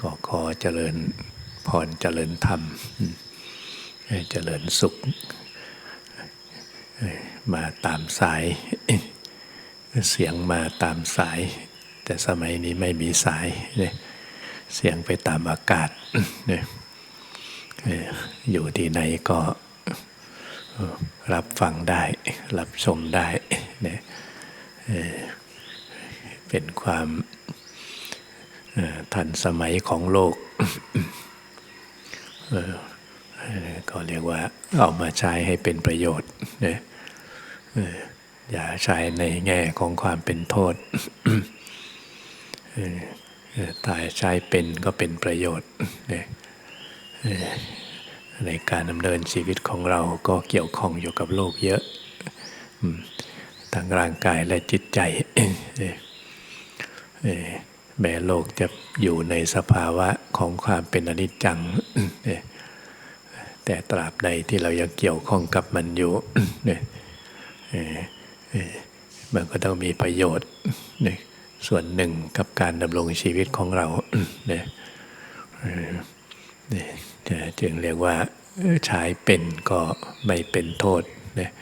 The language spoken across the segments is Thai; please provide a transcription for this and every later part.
ก็ขอเจริญพรเจริญธรรม เจริญสุข มาตามสาย เสียงมาตามสาย แต่สมัยนี้ไม่มีสายเนี่ยเสียงไปตามอากาศเนี่ยอยู่ที่ไหนก็รับฟังได้ รับชมได้เนี่ยเป็นความ ทันสมัยของโลกก็เรียกว่าเอามาใช้ให้เป็นประโยชน์นะอย่าใช้ในแง่ของความเป็นโทษถ้าใช้เป็นก็เป็นประโยชน์ในการดำเนินชีวิตของเราก็เกี่ยวข้องอยู่กับโลกเยอะทั้งร่างกายและจิตใจ แม้โลกจะอยู่ในสภาวะของความเป็นอนิจจัง แต่ตราบใดที่เรายังเกี่ยวข้องกับมันอยู่มันก็ต้องมีประโยชน์ส่วนหนึ่งกับการดำรงชีวิตของเราเนี่ยจึงเรียกว่าใช้เป็นก็ไม่เป็นโทษเนี่ย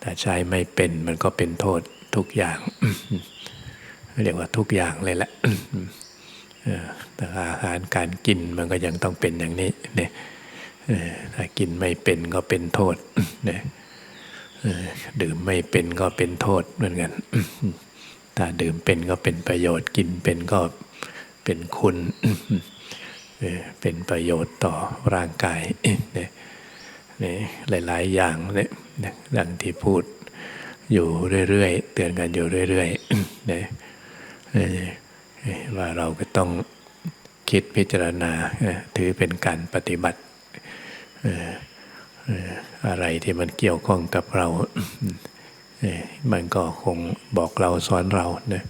แต่ใช้ไม่เป็นมันก็เป็นโทษทุกอย่าง เรียกว่าทุกอย่างเลยแหละแต่อาหารการกินมันก็ยังต้องเป็นอย่างนี้เนี่ยถ้ากินไม่เป็นก็เป็นโทษเนี่ยดื่มไม่เป็นก็เป็นโทษเหมือนกันถ้าดื่มเป็นก็เป็นประโยชน์กินเป็นก็เป็นคุณเป็นประโยชน์ต่อร่างกายเนี่ยหลาย ๆ อย่างเนี่ยดังที่พูดอยู่เรื่อยๆเตือนกันอยู่เรื่อยๆเนี่ย ว่าเราก็ต้องคิดพิจารณาถือเป็นการปฏิบัติอะไรที่มันเกี่ยวข้องกับเรา มันก็คงบอกเราสอนเรานี่ย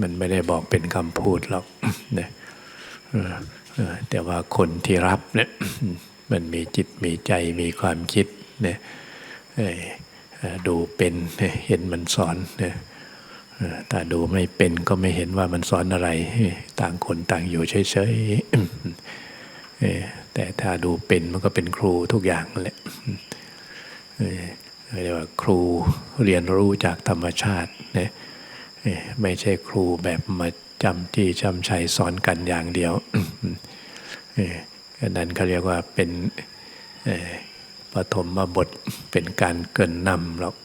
มันไม่ได้บอกเป็นคำพูดหรอกนี่ยแต่ว่าคนที่รับเนี่ยมันมีจิตมีใจมีความคิดเนี่ยดูเป็นเห็นมันสอนเนี่ย ถ้าดูไม่เป็นก็ไม่เห็นว่ามันสอนอะไร ต่างคนต่างอยู่เฉยๆแต่ถ้าดูเป็นมันก็เป็นครูทุกอย่างแหละเรียกว่าครูเรียนรู้จากธรรมชาตินี่ยไม่ใช่ครูแบบมาจำที่จำชัยสอนกันอย่างเดียวนั้นเขาเรียกว่าเป็นปฐมบทเป็นการเกินนำหรอก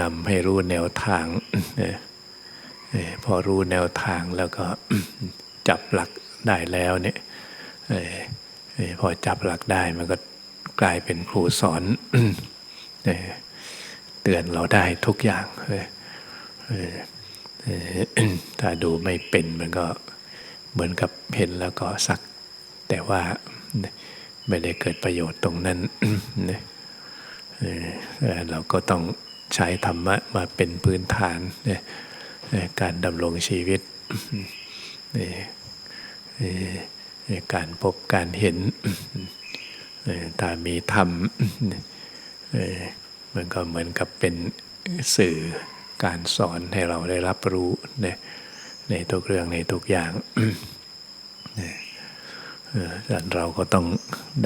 นำให้รู้แนวทาง พอรู้แนวทางแล้วก็จับหลักได้แล้วเนี่ยพอจับหลักได้มันก็กลายเป็นครูสอนเตือนเราได้ทุกอย่างถ้าดูไม่เป็นมันก็เหมือนกับเห็นแล้วก็สัก แต่ว่าไม่ได้เกิดประโยชน์ตรงนั้นเราก็ต้อง ใช้ธรรมะมาเป็นพื้นฐานการดำรงชีวิต การพบการเห็นถ้ามีธรรมมันก็เหมือนกับเป็นสื่อการสอนให้เราได้รับรู้ในในทุกเรื่องในทุกอย่างเราก็ต้อง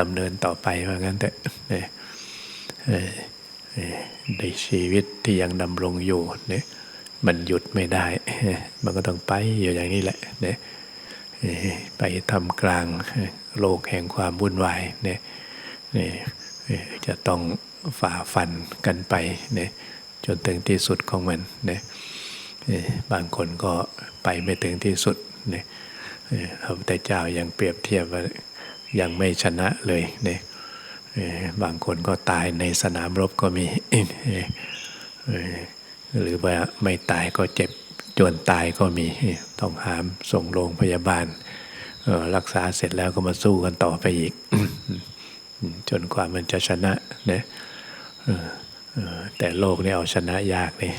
ดำเนินต่อไปว่างั้นแต่ ในชีวิตที่ยังดำรงอยู่เนี่ยมันหยุดไม่ได้ มันก็ต้องไปอยู่อย่างนี้แหละเนี่ยไปทำกลางโลกแห่งความวุ่นวายเนี่ยจะต้องฝ่าฟันกันไปเนี่ยจนถึงที่สุดของมันเนี่ยบางคนก็ไปไม่ถึงที่สุดเนี่ยพระพุทธเจ้ายังเปรียบเทียบว่ายังไม่ชนะเลยเนี่ย บางคนก็ตายในสนามรบก็มี หรือว่าไม่ตายก็เจ็บจนตายก็มี ต้องหามส่งโรงพยาบาล รักษาเสร็จแล้วก็มาสู้กันต่อไปอีก จนกว่ามันจะชนะนะแต่โลกนี่เอาชนะยากเลย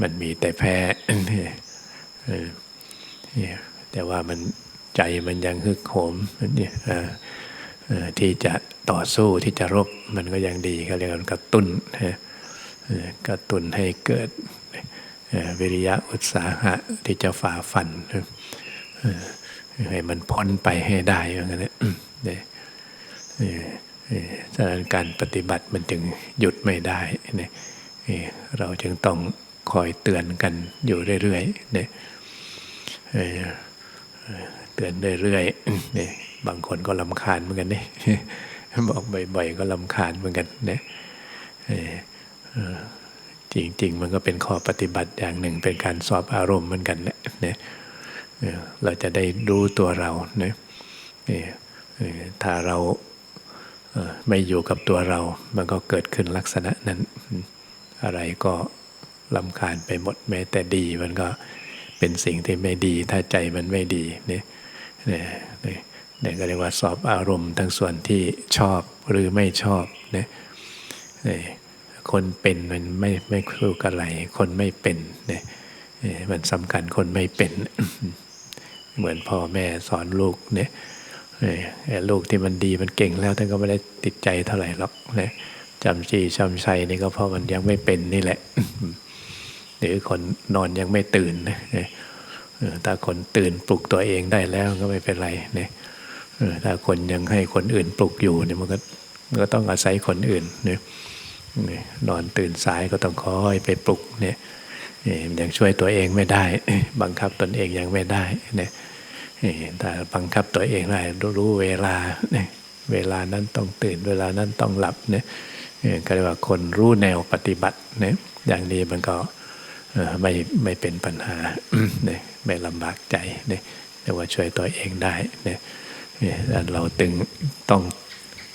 มันมีแต่แพ้แต่ว่ามัน ใจมันยังฮึกโหมนี่ที่จะต่อสู้ที่จะรบมันก็ยังดีเขาเรียกว่ากระตุ้นกระตุ้นให้เกิดวิริยะอุตสาหะที่จะฝ่าฟันให้มันพ้นไปให้ได้อย่างนั้นเนี่ยฉะนั้นการปฏิบัติมันจึงหยุดไม่ได้เนี่ยเราจึงต้องคอยเตือนกันอยู่เรื่อยๆเนี่ย เตือนเรื่อยๆนี่บางคนก็ลำคาญเหมือนกันนี่บอกบ่อยๆก็ลำคาญเหมือนกันนี่ยจริง ๆ มันก็เป็นข้อปฏิบัติอย่างหนึ่ง เป็นการสอบอารมณ์เหมือนกันแหละเนี่เราจะได้รู้ตัวเราเนี่ยถ้าเราไม่อยู่กับตัวเรา มันก็เกิดขึ้นลักษณะนั้น อะไรก็ลำคาญไปหมดแม้แต่ดีมันก็ เป็นสิ่งที่ไม่ดี ถ้าใจมันไม่ดีนี่เนี่ยเนี่ยก็เรียกว่าสอบอารมณ์ทั้งส่วนที่ชอบหรือไม่ชอบเนี่ยคนเป็นมันไม่ไม่คู่กับอะไร คนไม่เป็นเนี่ยมันสำคัญคนไม่เป็น เหมือนพ่อแม่สอนลูกเนี่ยลูกที่มันดีมันเก่งแล้วท่านก็ไม่ได้ติดใจเท่าไหร่หรอกนะจำจีจำชัยนี่ก็เพราะมันยังไม่เป็นนี่แหละ หรือคนนอนยังไม่ตื่นนะถ้าคนตื่นปลุกตัวเองได้แล้วก็ไม่เป็นไรเนี่ยถ้าคนยังให้คนอื่นปลุกอยู่เนี่ยมันก็ก็ต้องอาศัยคนอื่นเนี่ยนอนตื่นสายก็ต้องคอยไปปลุกเนี่ยยังช่วยตัวเองไม่ได้ บังคับตนเองยังไม่ได้เนี่ยถ้าบังคับตัวเองได้รู้เวลาเนี่ยเวลานั้นต้องตื่นเวลานั้นต้องหลับเนี่ยก็เรียกว่าคนรู้แนวปฏิบัติเนี่ยอย่างนี้มันก็ ไม่ไม่เป็นปัญหาเนี่ยไม่ลำบากใจเนี่ยแต่ว่าช่วยตัวเองได้เนี่ยเราตึงต้อง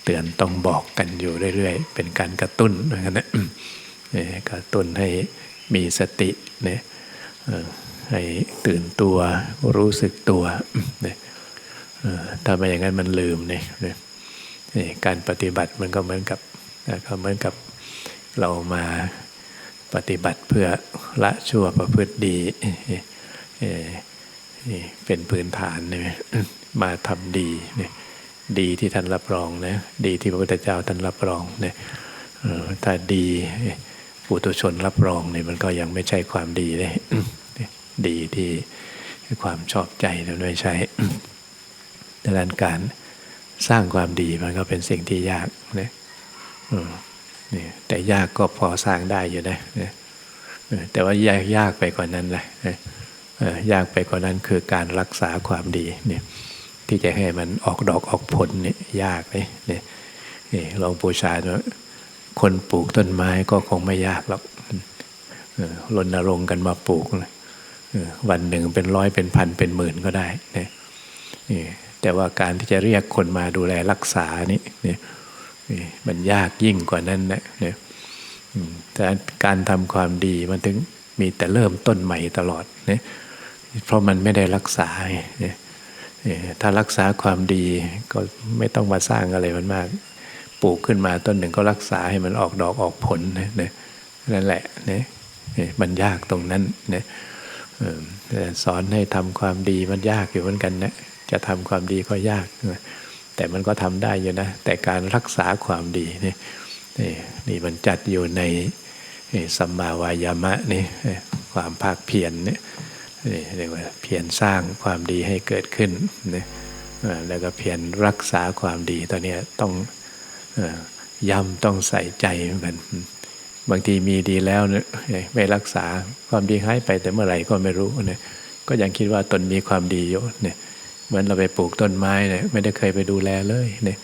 เตือนต้องบอกกันอยู่เรื่อยๆ เป็นการกระตุ้นนะนะกระตุ้นให้มีสติเนี่ยให้ตื่นตัวรู้สึกตัวเนี่ยถ้าไม่อย่างนั้นมันลืมเนี่ยการปฏิบัติมันก็เหมือนกับก็เหมือนกับเรามา ปฏิบัติเพื่อละชั่วประพฤติดีเป็นพื้นฐานเนี่ยมาทำดีดีที่ท่านรับรองนะดีที่พระพุทธเจ้าท่านรับรองเนี่ยถ้าดีปุถุชนรับรองเนี่ยมันก็ยังไม่ใช่ความดีเลยดีที่ความชอบใจเราไม่ใช่ดังนั้นการสร้างความดีมันก็เป็นสิ่งที่ยากนะ นี่แต่ยากก็พอสร้างได้อยู่นะแต่ว่ายากยากไปกว่านั้นแหละยากไปกว่านั้นคือการรักษาความดีเนี่ยที่จะให้มันออกดอกออกผลเนี่ยยากเลยเนี่ยลองปูชาดูคนปลูกต้นไม้ก็คงไม่ยากหรอกรณรงค์กันมาปลูกวันหนึ่งเป็นร้อยเป็นพันเป็นหมื่นก็ได้เนี่ยแต่ว่าการที่จะเรียกคนมาดูแลรักษานี่เนี่ย มันยากยิ่งกว่านั้นนะเนี่ยแต่การทำความดีมันถึงมีแต่เริ่มต้นใหม่ตลอดเนี่ยเพราะมันไม่ได้รักษาเนี่ยถ้ารักษาความดีก็ไม่ต้องมาสร้างอะไรมันมาก ปลูกขึ้นมาต้นหนึ่งก็รักษาให้มันออกดอกออกผลนะนั่นแหละเนี่ยมันยากตรงนั้นเนี่ยสอนให้ทำความดีมันยากอยู่เหมือนกันนะจะทำความดีก็ยาก แต่มันก็ทำได้อยู่นะ แต่การรักษาความดีนี่นี่มันจัดอยู่ในสัมมาวายามะนี่ความภาคเพียรเนี่เรียกว่าเพียรสร้างความดีให้เกิดขึ้นนะแล้วก็เพียรรักษาความดีตอนนี้ต้องย้ำต้องใส่ใจมันบางทีมีดีแล้วเนี่ยไม่รักษาความดีหายไปแต่เมื่อไหร่ก็ไม่รู้เนี่ยก็ยังคิดว่าตนมีความดีอยู่เนี่ย เหมือนเราไปปลูกต้นไม้เนี่ยไม่ได้เคยไปดูแลเลยเนี่ย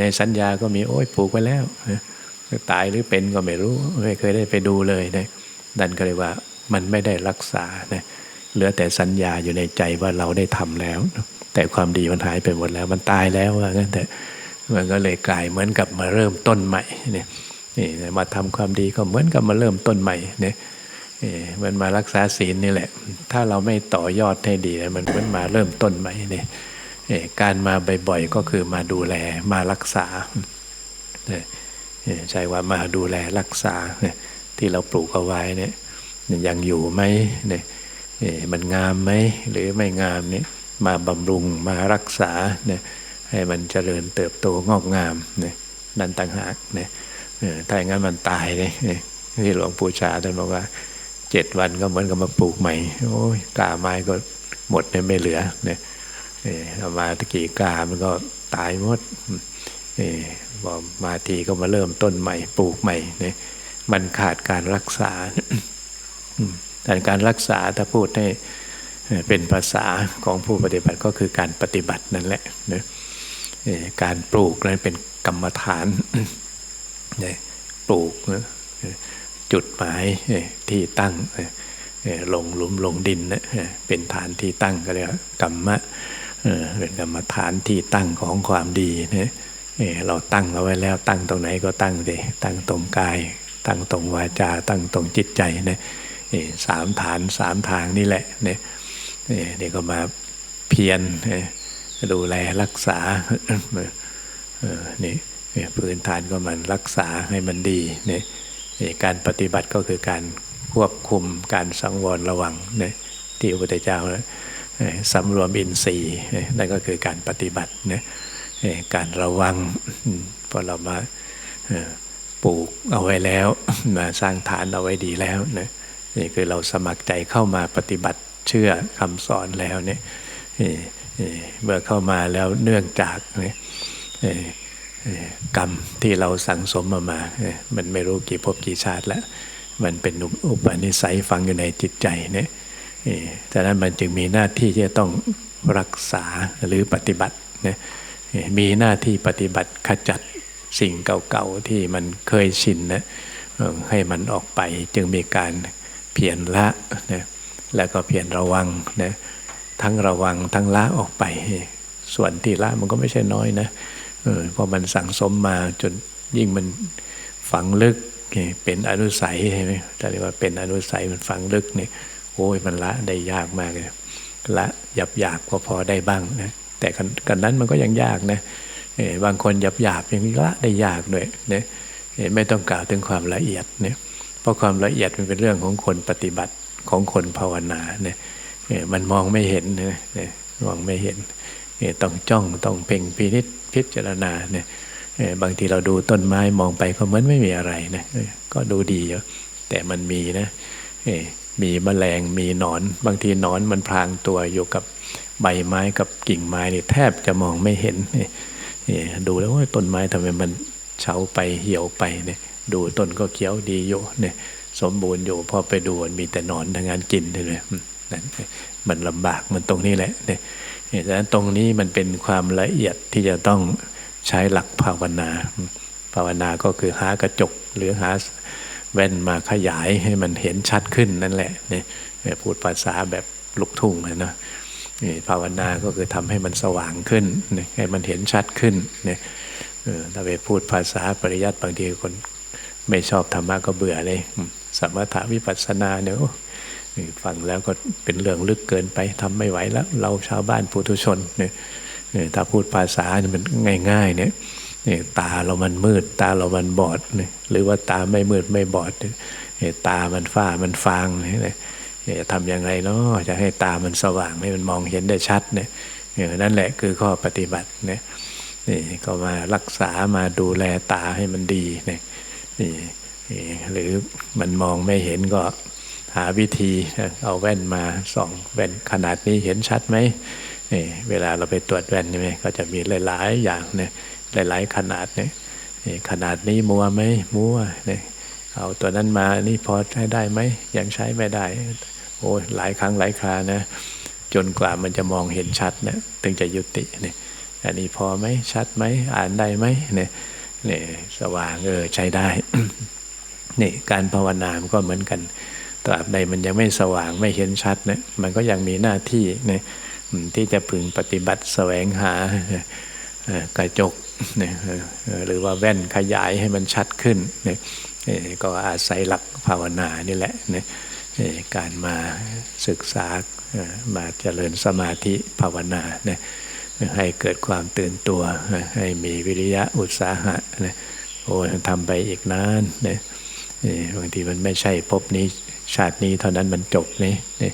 ในสัญญาก็มีโอ้ยปลูกไปแล้วตายหรือเป็นก็ไม่รู้ไม่เคยได้ไปดูเลยเนี่ยดันก็เลยว่ามันไม่ได้รักษาเนี่ยเหลือแต่สัญญาอยู่ในใจว่าเราได้ทำแล้ว แต่ความดีมันหายไปหมดแล้ว มันตายแล้วว่างั้นแต่มันก็เลยกลายเหมือนกับมาเริ่มต้นใหม่เนี่ยนี่มาทำความดีก็เหมือนกับมาเริ่มต้นใหม่เนี่ย มันมารักษาศีลนี่แหละ ถ้าเราไม่ต่อยอดให้ดีมันเหมือนมาเริ่มต้นใหม่เนี่ยการมาบ่อยๆก็คือมาดูแลมารักษาใช่ว่ามาดูแลรักษาที่เราปลูกเอาไว้เนี่ยยังอยู่ไหมเนี่ยมันงามไหมหรือไม่งามเนี่ยมาบำรุงมารักษาเนี่ยให้มันเจริญเติบโตงอกงามเนี่ยนั่นต่างหากเนี่ยถ้าอย่างนั้นมันตายเลยที่หลวงปู่ชาท่านบอกว่า จ็ดวันก็เหมือนกับมาปลูกใหม่ โอ้ยกาไม้ก็หมดเนี่ยไม่เหลือเนี่ยเอามาตะกี้กามันก็ตายหมดบอมาทีก็มาเริ่มต้นใหม่ ปลูกใหม่เนี่ยมันขาดการรักษาแต่การรักษาถ้าพูดให้เป็นภาษาของผู้ปฏิบัติก็คือการปฏิบัตินั่นแหละนะการปลูกนั้นเป็นกรรมฐานปลูก จุดหมายที่ตั้งลงหลุมลงดินนะเป็นฐานที่ตั้งก็เรียกกรรมะเป็นกรรมฐานที่ตั้งของความดีนะเราตั้งเอาไว้แล้วตั้งตรงไหนก็ตั้งเลยตั้งตรงกาย ตั้งตรงวาจา ตั้งตรงจิตใจนะสามฐานสามทางนี่แหละเนี่ยนี่ก็มาเพียรดูแลรักษานี่พื้นฐานก็มันรักษาให้มันดีเนี่ย การปฏิบัติก็คือการควบคุมการสังวรระวังเนี่ยที่พระพุทธเจ้าสำรวมอินทรีย์นั่นก็คือการปฏิบัตินี่ยการระวังพอเรามาปลูกเอาไว้แล้วมาสร้างฐานเอาไว้ดีแล้วนะนี่คือเราสมัครใจเข้ามาปฏิบัติเชื่อคำสอนแล้วเนี่ยเมื่อเข้ามาแล้วเนื่องจากเนี่ย กรรมที่เราสั่งสมมามา มันไม่รู้กี่ภพกี่ชาติแล้ว มันเป็นอุปนิสัยฝังอยู่ในจิตใจเนี่ยดังนั้นมันจึงมีหน้าที่ที่จะต้องรักษาหรือปฏิบัติเนี่ยมีหน้าที่ปฏิบัติขจัดสิ่งเก่าๆที่มันเคยชินนะให้มันออกไปจึงมีการเพียรละนะแล้วก็เพียรระวังนะทั้งระวังทั้งละออกไป ส่วนที่ละมันก็ไม่ใช่น้อยนะ เพราะมันสั่งสมมาจนยิ่งมันฝังลึกเป็นอนุสัยใช่ไหมแต่เรียกว่าเป็นอนุสัยมันฝังลึกเนี่ยโอ้ยมันละได้ยากมากเลยละหยาบหยาบก็พอได้บ้างนะแต่กันนั้นมันก็ยังยากนะบางคนหยาบหยาบยังละได้ยากด้วยนะไม่ต้องกล่าวถึงความละเอียดเนี่ยเพราะความละเอียดมันเป็นเรื่องของคนปฏิบัติของคนภาวนาเนี่ยมันมองไม่เห็นนะมองไม่เห็นต้องจ้องต้องเพ่งพินิษ พิจารณาเนี่ยบางทีเราดูต้นไม้มองไปก็เหมือนไม่มีอะไรนะก็ดูดีอยู่แต่มันมีนะมีแมลงมีหนอน บางทีหนอนมันพรางตัวอยู่กับใบไม้กับกิ่งไม้นี่แทบจะมองไม่เห็นดูแล้วว่าต้นไม้ทำไมมันเฉาไปเหี่ยวไปเนี่ยดูต้นก็เขียวดีอยู่เนี่ยสมบูรณ์อยู่พอไปดูมันมีแต่หนอนทางงานกินเลยนั่นมันลำบากมันตรงนี้แหละเนี่ย ดังนั้นตรงนี้มันเป็นความละเอียดที่จะต้องใช้หลักภาวนา ภาวนาก็คือหากระจกหรือหาแว่นมาขยายให้มันเห็นชัดขึ้นนั่นแหละเนี่ยพูดภาษาแบบลุกทุ่งเลยนาะภาวนาก็คือทำให้มันสว่างขึ้น ให้มันเห็นชัดขึ้นเนี่ยถ้าไปพูดภาษาปริยัติบางทีคนไม่ชอบธรรมะก็เบื่อเลย สมถาวิปัสสนาเนี่ย ฟังแล้วก็เป็นเรื่องลึกเกินไปทำไม่ไหวแล้ว เราชาวบ้านปุถุชนเนี่ยถ้าพูดภาษามันง่ายๆเนี่ยตาเรามันมืด ตาเรามันบอดเนี่ยหรือว่าตาไม่มืดไม่บอดตามันฝ้ามันฟางเนี่ยทำยังไงเนาะจะให้ตามันสว่างให้มันมองเห็นได้ชัดเนี่ยนั่นแหละคือข้อปฏิบัติเนี่ยนี่ก็มารักษามาดูแลตาให้มันดีเนี่ยนี่หรือมันมองไม่เห็นก็ หาวิธีเอาแว่นมาส่องแว่นขนาดนี้เห็นชัดไหมนี่เวลาเราไปตรวจแว่นใช่ไหมก็จะมีหลาย ๆ อย่างเนี่ยหลาย ๆ ขนาดเนี่ยขนาดนี้มัวไหมมัวเนี่ยเอาตัวนั้นมานี่พอใช้ได้ไหมยังใช้ไม่ได้โอ้หลายครั้งหลายครานะ จนกว่ามันจะมองเห็นชัดนะถึงจะยุติเนี่ยอันนี้พอไหมชัดไหมอ่านได้ไหมเนี่ยเนี่ยสว่างเออใช้ได้นี่การภาวนามันก็เหมือนกัน ตราบใดมันยังไม่สว่างไม่เห็นชัดเนี่ยมันก็ยังมีหน้าที่เนี่ยที่จะพึงปฏิบัติแสวงหากระจกเนี่ยหรือว่าแว่นขยายให้มันชัดขึ้นเนี่ยก็อาศัยหลักภาวนานี่แหละเนี่ยการมาศึกษามาเจริญสมาธิภาวนาเนี่ยให้เกิดความตื่นตัว ให้มีวิริยะอุตสาหะนี่ยโอ้ทำไปอีกนานเนี่ยบางทีมันไม่ใช่พบนี้ ชาตินี้เท่านั้นมันจบนี่นี่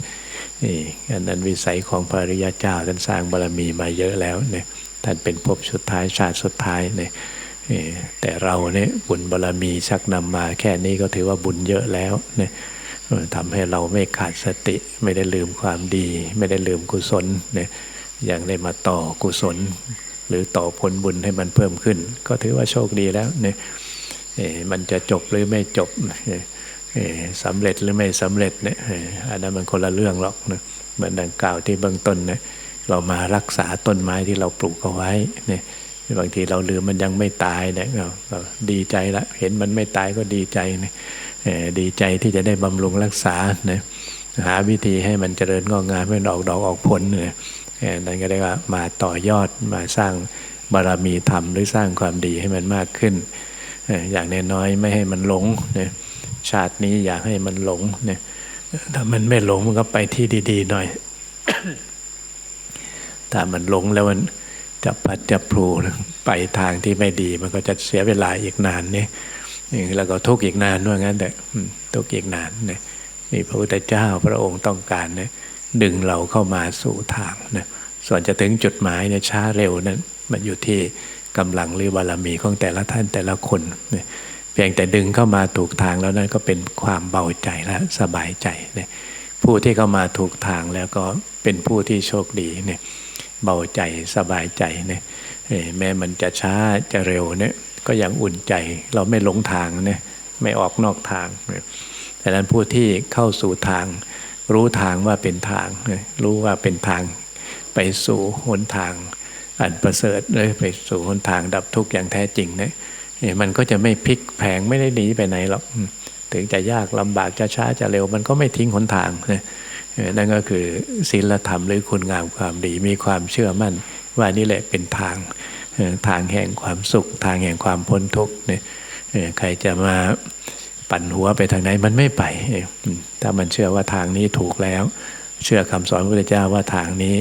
นี่อันนั้นวิสัยของพระริยเจ้าท่านสร้างบารมีมาเยอะแล้วเนี่ยท่านเป็นภพสุดท้ายชาติสุดท้ายเนี่ยแต่เราเนี่ยบุญบารรมีชักนำมาแค่นี้ก็ถือว่าบุญเยอะแล้วเนี่ยทำให้เราไม่ขาดสติไม่ได้ลืมความดี ไม่ได้ลืมกุศลเนี่ยยังได้มาต่อกุศล หรือต่อผลบุญให้มันเพิ่มขึ้น ก็ถือว่าโชคดีแล้วเนี่ยมันจะจบหรือไม่จบ สำเร็จหรือไม่สำเร็จเนี่ยอันนั้นมันคนละเรื่องหรอกนะเหมือนดังกล่าวที่เบื้องต้นเนี่ยเรามารักษาต้นไม้ที่เราปลูกเอาไว้เนี่ยบางทีเราลืมมันยังไม่ตายเนี่ยเราดีใจละเห็นมันไม่ตายก็ดีใจเนี่ยดีใจที่จะได้บำรุงรักษาเนี่ยหาวิธีให้มันเจริญงอกงามให้มันออกดอกออกผลเนี่ยนั่นก็ได้ว่ามาต่อยอดมาสร้างบารมีธรรมหรือสร้างความดีให้มันมากขึ้นเอ่ออย่างน้อยๆไม่ให้มันหลงเนี่ย ชาตินี้อยากให้มันหลงเนี่ยถ้ามันไม่หลงมันก็ไปที่ดี ๆ หน่อย ถ้ามันหลงแล้วมันจะพัดจะพลูไปทางที่ไม่ดี มันก็จะเสียเวลาอีกนานนี่แล้วก็ทุกข์อีกนานว่างั้นแต่ทุกข์อีกนานเนี่ยนี่พระพุทธเจ้าพระองค์ต้องการเนี่ยดึงเราเข้ามาสู่ทางนะส่วนจะถึงจุดหมายเนี่ยช้าเร็วนั้นมันอยู่ที่กำลังหรือบารมีของแต่ละท่านแต่ละคนเนี่ย เพียงแต่ดึงเข้ามาถูกทางแล้วนั้นก็เป็นความเบาใจและสบายใจเนี่ยผู้ที่เข้ามาถูกทางแล้วก็เป็นผู้ที่โชคดีเนี่ยเบาใจสบายใจเนี่ยแม้มันจะช้าจะเร็วเนี่ยก็ยังอุ่นใจเราไม่หลงทางเนี่ยไม่ออกนอกทางแต่นั้นผู้ที่เข้าสู่ทาง รู้ทางว่าเป็นทาง รู้ว่าเป็นทางไปสู่หนทาง อันประเสริฐเลยไปสู่หนทางดับทุกข์อย่างแท้จริงเนี่ย เอ่อมันก็จะไม่พลิกแผงไม่ได้หนีไปไหนหรอกถึงจะยากลำบากจะช้าจะเร็ว มันก็ไม่ทิ้งหนทางเนี่ยนั่นก็คือศีลธรรมหรือคุณงามความดีมีความเชื่อมั่น ว่านี่แหละเป็นทางทางแห่งความสุข ทางแห่งความพ้นทุกข์เนี่ยใครจะมาปั่นหัวไปทางไหนมันไม่ไปถ้ามันเชื่อว่าทางนี้ถูกแล้ว เชื่อคำสอนพระพุทธเจ้าว่าทางนี้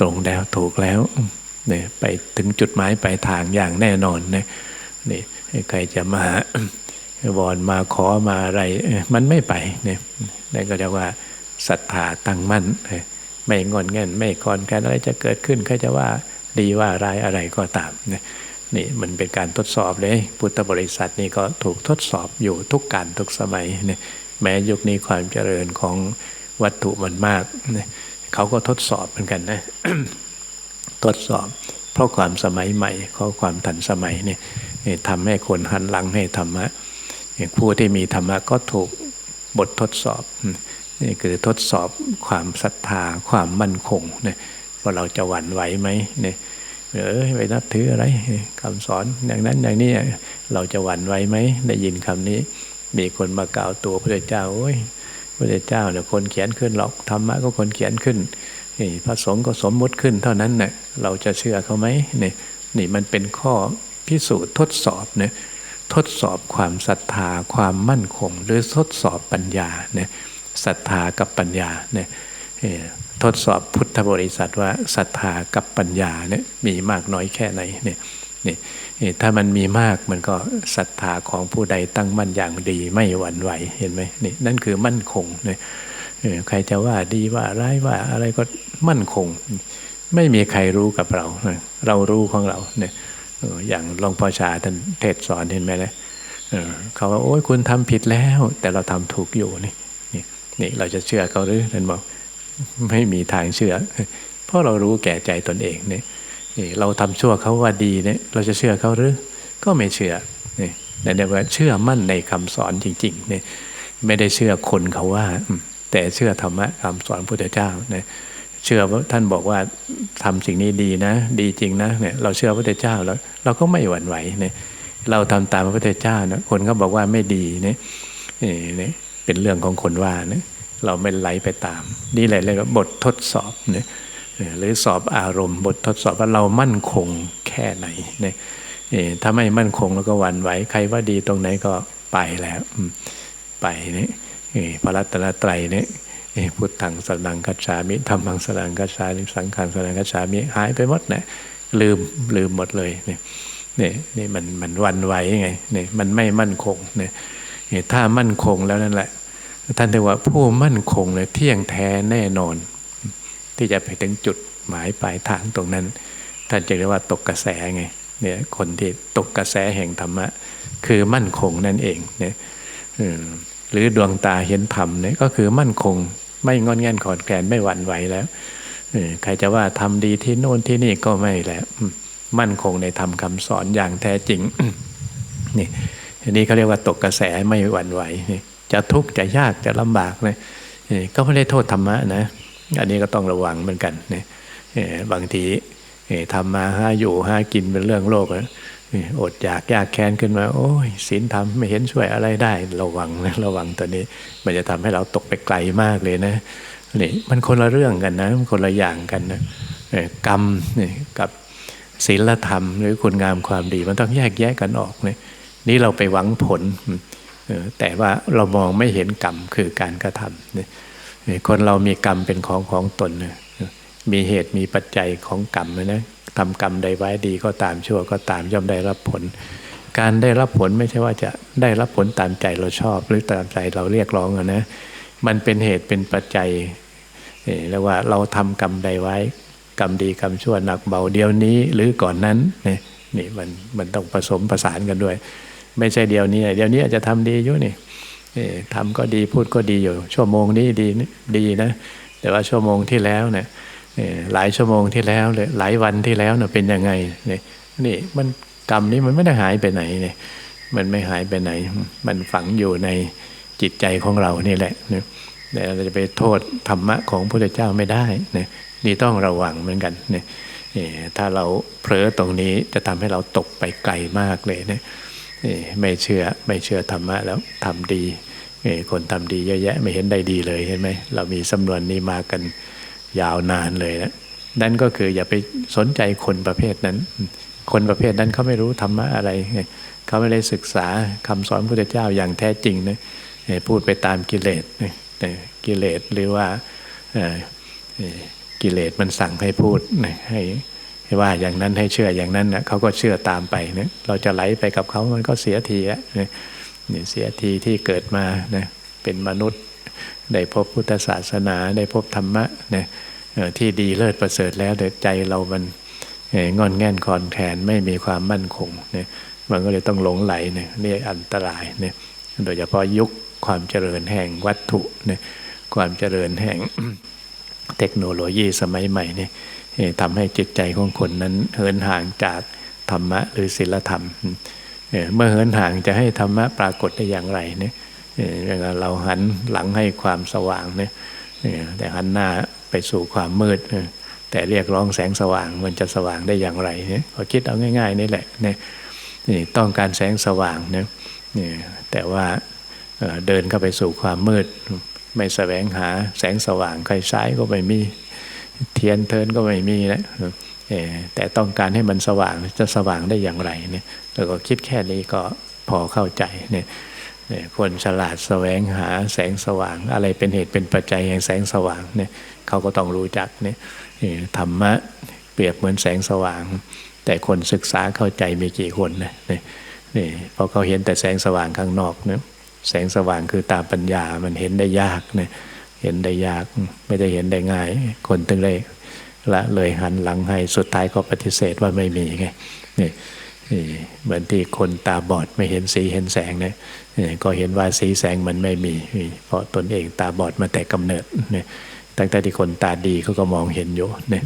ตรงแล้วถูกแล้วเนี่ยไปถึงจุดหมายปลายทางอย่างแน่นอนนี่ย นี่ใครจะมาวอนมาขอมาอะไรมันไม่ไปเนี่ยนั่นก็เรียกว่าศรัทธาตั้งมั่นไม่งอนเง่นไม่คอนแกันอะไรจะเกิดขึ้นใครจะว่าดีว่าร้ายอะไรก็ตามเนี่ยนี่มันเป็นการทดสอบเลย พุทธบริษัทนี่ก็ถูกทดสอบอยู่ทุกการทุกสมัยเนี่ยแม้ยุคนี้ความเจริญของวัตถุมันมากเนี่เขาก็ทดสอบเหมือนกันนะทดสอบ เพราะความสมัยใหม่เพราะความทันสมัยเนี่ย ทำให้คนหันหลังให้ธรรมะผู้ที่มีธรรมะก็ถูกบททดสอบนี่คือทดสอบความศรัทธาความมั่นคงเนี่ยว่าเราจะหวั่นไหวไหมเนี่ยเออไปนับถืออะไรคำสอนอย่างนั้นอย่างนี้เราจะหวั่นไหวไหมได้ยินคำนี้ มีคนมากล่าวตัวพระเจ้าโอ้ยพระเจ้าเนี่ยคนเขียนขึ้นหรอกธรรมะก็คนเขียนขึ้นนี่พระสงฆ์ก็สมมุติขึ้นเท่านั้นเน่ยเราจะเชื่อเขาไหมนี่นี่มันเป็นข้อ พิสูจน์ทดสอบเนี่ยทดสอบความศรัทธาความมั่นคง หรือทดสอบปัญญาเนี่ยศรัทธากับปัญญาเนี่ยทดสอบพุทธบริษัทว่าศรัทธากับปัญญาเนี่ยมีมากน้อยแค่ไหนเนี่ยนี่ถ้ามันมีมากมันก็ศรัทธาของผู้ใดตั้งมั่นอย่างดีไม่หวั่นไหวเห็นไหมนี่นั่นคือมั่นคงเนี่ยใครจะว่าดีว่าร้ายว่าอะไรก็มั่นคง ไม่มีใครรู้กับเรา เรารู้ของเราเนี่ย อย่างหลวงพ่อชาท่านเทศสอนเห็นไหมเลยเออเขาว่าโอ้ยคุณทำผิดแล้ว แต่เราทำถูกอยู่นี่นี่นี่เราจะเชื่อเขาหรือท่านบอกไม่มีทางเชื่อ เพราะเรารู้แก่ใจตนเองเนี่ยเราทำชั่วเขาว่าดีเนี่ยเราจะเชื่อเขาหรือก็ไม่เชื่อนี่นั่นเรียว่าเชื่อมั่นในคำสอนจริงๆเนี่ยไม่ได้เชื่อคนเขาว่า แต่เชื่อธรรมะคำสอนพระพุทธเจ้าเนี่ย เชื่อว่าท่านบอกว่าทำสิ่งนี้ดีนะ ดีจริงนะเนี่ยเราเชื่อพระพุทธเจ้าแล้วเราก็ไม่หวั่นไหวเนี่ยเราทำตามพระพุทธเจ้านะคนก็บอกว่าไม่ดีเนี่ยเอ่เนี่ยเป็นเรื่องของคนว่าเนี่ยเราไม่ไหลไปตาม นี่แหละเรียกว่าบททดสอบเนี่ยหรือสอบอารมณ์ บททดสอบว่าเรามั่นคงแค่ไหนเนี่ยถ้าไม่มั่นคงแล้วก็หวั่นไหวใครว่าดีตรงไหนก็ไปแล้วไปเนี่ยพระรัตนตรัยเนี่ย พุทธังสรังกัจฉามิธรรมังสรังกัจฉามิสังฆังสรังกัจฉามิหายไปหมดนี่ยลืมลืมหมดเลยเนี่ยนี่นี่มันมันวันไหวไงเนี่ยมันไม่มั่นคงเนี่ยถ้ามั่นคงแล้วนั่นแหละ ท่านเรียกว่าผู้มั่นคงเลยเที่ยงแท้แน่นอน ที่จะไปถึงจุดหมายปลายทางตรงนั้น ท่านจะเรียกว่าตกกระแสไงเนี่ยคนที่ตกกระแสแห่งธรรมะ คือมั่นคงนั่นเองเนี่ยหรือดวงตาเห็นธรรมเนี่ยก็คือมั่นคง ไม่งอนแงนขอดแกนไม่หวั่นไหวแล้วใครจะว่าทำดีที่โน่นที่นี่ก็ไม่แล้วมั่นคงในธรรมคาสอนอย่างแท้จริงนี่อันนี้เขาเรียกว่าตกกระแสไม่หวั่นไหวจะทุกข์จะยากจะลำบากเลยก็ไม่ได้โทษธรรมะนะ อันนี้ก็ต้องระวังเหมือนกันเนี่ยบางทีทำมาห้าอยู่ห้ากินเป็นเรื่องโลกแล้ว อดอยากยากแค้นขึ้นมา โอ้ยศีลธรรมไม่เห็นช่วยอะไรได้ ระวังนะระวังตัวนี้ มันจะทำให้เราตกไปไกลมากเลยนะนี่มันคนละเรื่องกันนะมันคนละอย่างกันนะกรรมนี่กับศีลธรรม หรือคุณงามความดี มันต้องแยกแยะกันออกเนี่ยนี่เราไปหวังผล แต่ว่าเรามองไม่เห็นกรรมคือการกระทำคนเรามีกรรมเป็นของของตนนะ มีเหตุมีปัจจัยของกรรมนะทำกรรมใดไว้ดีก็ตามชั่วก็ตามย่อมได้รับผล การได้รับผลไม่ใช่ว่าจะได้รับผลตามใจเราชอบ หรือตามใจเราเรียกร้องนะมันเป็นเหตุเป็นปัจจัยเรียกว่าเราทำกรรมใดไว้ กรรมดีกรรมชั่วหนักเบาเดียวนี้หรือก่อนนั้นนี่นี่มันมันต้องผสมประสานกันด้วย ไม่ใช่เดียวนี้เดียวนี้อาจจะทำดีอยู่นี่ทำก็ดีพูดก็ดีอยู่ชั่วโมงนี้ดีดีนะ แต่ว่าชั่วโมงที่แล้วเนี่ย หลายชั่วโมงที่แล้วเลยหลายวันที่แล้วเน่ยเป็นยังไงเนี่ยนี่มันกรรมนี้มันไม่ได้หายไปไหนเนี่ยมันไม่หายไปไหน มันฝังอยู่ในจิตใจของเรานี่แหละเนี่ยแต่เราจะไปโทษธรรมะของพระเจ้าไม่ได้เนี่ยนี่ต้องระวังเหมือนกันเนี่ยถ้าเราเผลอตรงนี้จะทำให้เราตกไปไกลมากเลยเนี่ยไม่เชื่อไม่เชื่อธรรมะแล้วทำดีคนทำดีเยอะแยะไม่เห็นได้ดีเลยเห็นไหมเรามีสำนวนนี้มากัน ยาวนานเลยนะนั่นก็คืออย่าไปสนใจคนประเภทนั้น คนประเภทนั้นเขาไม่รู้ธรรมะอะไรเขาไม่ได้ศึกษาคำสอนพระพุทธเจ้าอย่างแท้จริงนะพูดไปตามกิเลสกิเลสหรือว่ากิเลสมันสั่งให้พูดให้ให้ว่าอย่างนั้นให้เชื่ออย่างนั้นนะเขาก็เชื่อตามไปนะเราจะไหลไปกับเขามันก็เสียทีอะนี่เสียทีที่เกิดมานะเป็นมนุษย์ ได้พบพุทธศาสนาได้พบธรรมะนะที่ดีเลิศประเสริฐแล้วแต่ใจเรามันงอนแง่นคอนแขนไม่มีความมั่นคงเนี่ยมันก็เลยต้องหลงไหลเนี่ยนี่อันตรายเนี่ยโดยเฉพาะยุคความเจริญแห่งวัตถุเนี่ยความเจริญแห่งเทคโนโลยีสมัยใหม่เนี่ยทำให้จิตใจของคนนั้นเหินห่างจากธรรมะหรือศีลธรรม เมื่อเหินห่างจะให้ธรรมะปรากฏได้อย่างไรเนี่ย เราหันหลังให้ความสว่างเนี่ยแต่หันหน้าไปสู่ความมืด แต่เรียกร้องแสงสว่างมันจะสว่างได้อย่างไรเนี่ยพอคิดเอาง่ายๆนี่แหละเนี่ยต้องการแสงสว่างเนี่ยแต่ว่าเดินเข้าไปสู่ความมืด ไม่แสวงหาแสงสว่างใครใช้ก็ไม่มีเทียนเทินก็ไม่มีนะแต่ต้องการให้มันสว่างจะสว่างได้อย่างไรเนี่ยแล้วก็คิดแค่นี้ก็พอเข้าใจเนี่ย คนฉลาดแสวงหาแสงสว่าง อะไรเป็นเหตุเป็นปัจจัยแห่งแสงสว่างเนี่ยเขาก็ต้องรู้จักเนี่ยธรรมะเปรียบเหมือนแสงสว่าง แต่คนศึกษาเข้าใจมีกี่คนนะนี่นี่พอเขาเห็นแต่แสงสว่างข้างนอกเนี่ยแสงสว่างคือตาปัญญามันเห็นได้ยากเนี่ยเห็นได้ยากไม่ได้เห็นได้ง่าย คนตึงเลยละเลยหันหลังให้สุดท้ายก็ปฏิเสธว่าไม่มีไงนี่ เหมือนที่คนตาบอดไม่เห็นสีเห็นแสงเนี่ยก็เห็นว่าสีแสงมันไม่มี เพราะตนเองตาบอดมาแต่กำเนิดเนี่ยตั้งแต่ที่คนตาดีเขาก็มองเห็นอยู่เนี่ย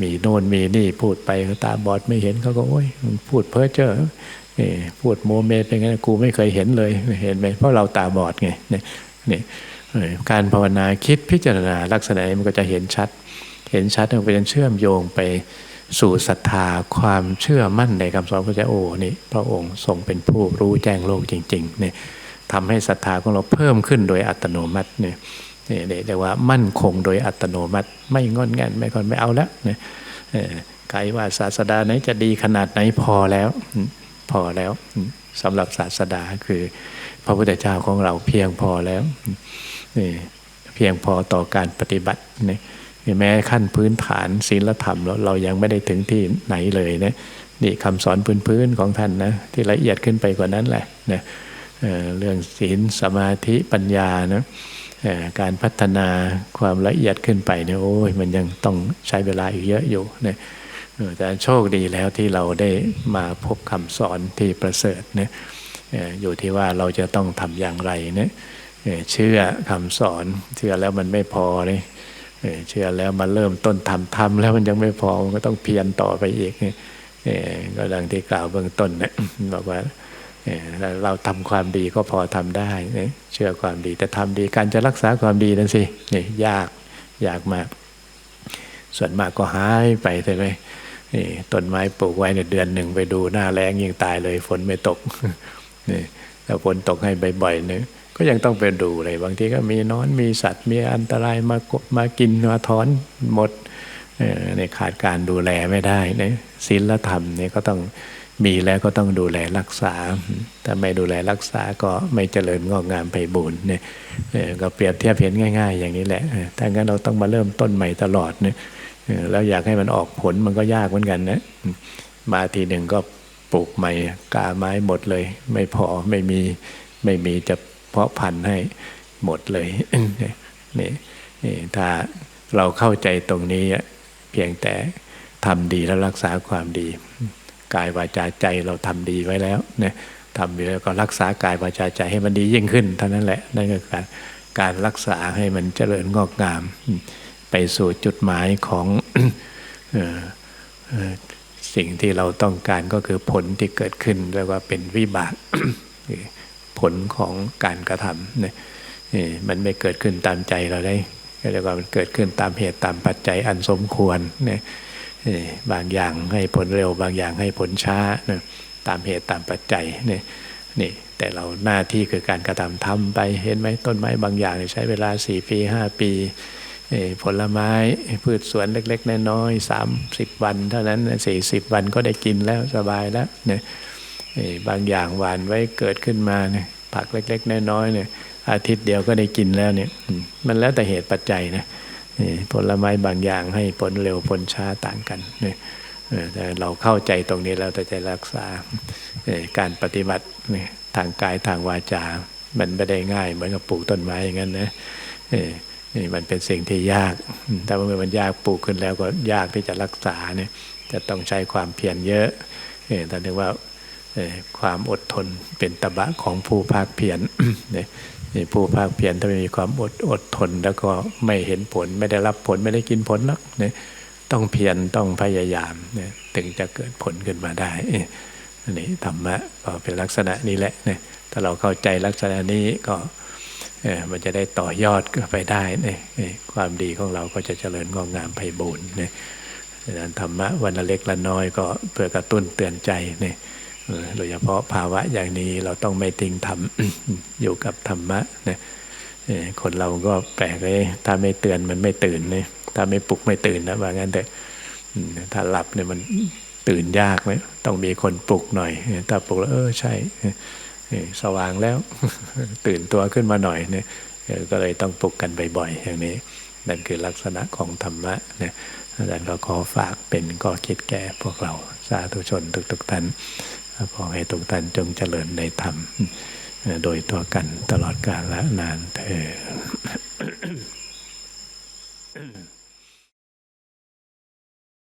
มีโน่นมีนี่พูดไปตาบอดไม่เห็นเขาก็โอ้ยพูดเพ้อเจ้อพูดโมเมเป็นไงกูไม่เคยเห็นเลยเห็นไหมเพราะเราตาบอดไงเนี่ยนี่การภาวนาคิดพิจารณาลักษณะนี้มันก็จะเห็นชัด เห็นชัดมันเป็นเชื่อมโยงไป สู่ศรัทธาความเชื่อมั่นในคำสอนพระเจ้าโอ้นี่พระองค์ทรงเป็นผู้รู้แจ้งโลกจริงๆเนี่ยทำให้ศรัทธาของเราเพิ่มขึ้นโดยอัตโนมัติเนี่ยนี่เรียกว่ามั่นคงโดยอัตโนมัติ ไม่งอนแงนไม่ค่อนไม่เอาแล้วเนี่ยใครว่าศาสดาไหนจะดีขนาดไหนพอแล้ว พอแล้วสำหรับศาสดาคือพระพุทธเจ้าของเราเพียงพอแล้วนี่เพียงพอต่อการปฏิบัติเนี่ย แม้ขั้นพื้นฐานศีลธรรมเราเรายังไม่ได้ถึงที่ไหนเลยนะนี่คำสอนพื้นๆของท่านนะที่ละเอียดขึ้นไปกว่านั้นแหละนะเเรื่องศีลสมาธิปัญญานะการพัฒนาความละเอียดขึ้นไปเนี่ยโอ้ยมันยังต้องใช้เวลาอีกเยอะอยู่นะแต่โชคดีแล้วที่เราได้มาพบคำสอนที่ประเสริฐเนี่ยอยู่ที่ว่าเราจะต้องทำอย่างไรเนี่ยเอ่อเชื่อคำสอนเชื่อแล้วมันไม่พอเลย เชื่อแล้วมาเริ่มต้นทำทำแล้วมันยังไม่พอมันก็ต้องเพียรต่อไปอีกเนี่ยเอ่อก็ดังที่กล่าวเบื้องต้นนะบอกว่าเราเราทำความดีก็พอทำได้เชื่อความดีแต่ทำดีการจะรักษาความดีนั่นสินี่ยากยากมาก ส่วนมากก็หายไปใช่ไหมนี่ต้นไม้ปลูกไว้ในยเดือนหนึ่งไปดูหน้าแล้งยังตายเลยฝนไม่ตกนี่แล้วฝนตกให้บ่อยๆเนี่ย ก็ยังต้องไปดูเลย บางทีก็มีนอนมีสัตว์มีอันตรายมากบมากินมาถอนหมดเอ่อในขาดการดูแลไม่ได้เนี่ยศีลธรรมเนี่ยก็ต้องมีแล้วก็ต้องดูแลรักษา ถ้าไม่ดูแลรักษาก็ไม่เจริญงอกงามไปบุญเนี่ยก็เปรียบเทียบเห็นง่าย ๆ อย่างนี้แหละถ้างั้นเราต้องมาเริ่มต้นใหม่ตลอดเนี่ยแล้วอยากให้มันออกผลมันก็ยากเหมือนกันนะ มาทีหนึ่งก็ปลูกใหม่กาไม้หมดเลย ไม่พอไม่มีไม่มีจะ เพาะพันธุ์ให้หมดเลยนี่นี่ถ้าเราเข้าใจตรงนี้เพียงแต่ทำดีแล้วรักษาความดี กายวาจาใจเราทำดีไว้แล้วเนี่ยทำดีแล้วก็รักษากายวาจาใจให้มันดียิ่งขึ้นเท่านั้นแหละนั่นก็คือการการรักษาให้มันเจริญงอกงาม ไปสู่จุดหมายของสิ่งที่เราต้องการก็คือผลที่เกิดขึ้นเรียกว่าเป็นวิบาก ผลของการกระทำเนี่ยมันไม่เกิดขึ้นตามใจเราได้ก็เรียกว่ามันเกิดขึ้นตามเหตุตามปัจจัยอันสมควรเนี่ยบางอย่างให้ผลเร็ว บางอย่างให้ผลช้าตามเหตุตามปัจจัยเนี่ยนี่แต่เราหน้าที่คือการกระทำทำไปเห็นไหมต้นไม้บางอย่างใช้เวลา 4 ปี 5 ปีผลไม้พืชสวนเล็ก ๆ น้อยๆสามสิบวัน เท่านั้นสี่สิบวันก็ได้กินแล้วสบายแล้วเนี่ย บางอย่างหวานไว้เกิดขึ้นมาเนี่ยผักเล็ก ๆ น้อยๆเนี่ยอาทิตย์เดียวก็ได้กินแล้วเนี่ยมันแล้วแต่เหตุปัจจัยนะผลไม้บางอย่างให้ผลเร็วผลช้าต่างกันเนี่ยเออแต่เราเข้าใจตรงนี้แล้วแต่จะรักษาการปฏิบัตินี่ทางกายทางวาจา มันไม่ได้ง่าย เหมือนกับปลูกต้นไม้อย่างนั้นนะนี่มันเป็นสิ่งที่ยากอืมแต่ว่าเมื่อมันยากปลูกขึ้นแล้วก็ยากที่จะรักษาเนี่ยจะต้องใช้ความเพียรเยอะเออแต่ถึงว่าเอ่อ ความอดทนเป็นตบะของผู้ภาคเพียรนี่ผู้ภาคเพียรถ้าไม่มีความอดอดทน แล้วก็ไม่เห็นผลไม่ได้รับผลไม่ได้กินผลหรอกเนี่ยต้องเพียรต้องพยายามเนี่ยถึงจะเกิดผลขึ้นมาได้อันนี้ธรรมะก็เป็นลักษณะนี้แหละเนี่ยถ้าเราเข้าใจลักษณะนี้ก็มันจะได้ต่อยอดไปได้เนี่ยความดีของเราก็จะเจริญงอกงามไพบูรณ์เนี่ยดังนั้นธรรมะวันละเล็กละน้อยก็เพื่อกระตุ้นเตือนใจเนี่ย โดยเฉพาะภาวะอย่างนี้เราต้องไม่ทิ้งธรรมอยู่กับธรรมะนะคนเราก็แปลกเลยถ้าไม่เตือนมันไม่ตื่นเลยถ้าไม่ปลุกไม่ตื่นนะว่างั้นแต่ถ้าหลับเนี่ยมันตื่นยากไหมต้องมีคนปลุกหน่อยถ้าปลุกแล้วเออใช่สว่างแล้ว ตื่นตัวขึ้นมาหน่อยเนี่ยก็เลยต้องปลุกกันบ่อยๆอย่างนี้ นั่นคือลักษณะของธรรมะนะอาจารย์ก็ขอฝากเป็นก็คิดแก่พวกเราสาธุชนทุกๆท่าน ขอให้ทุกท่านจงเจริญในธรรม โดยตัวกันตลอดกาลและนานเธอ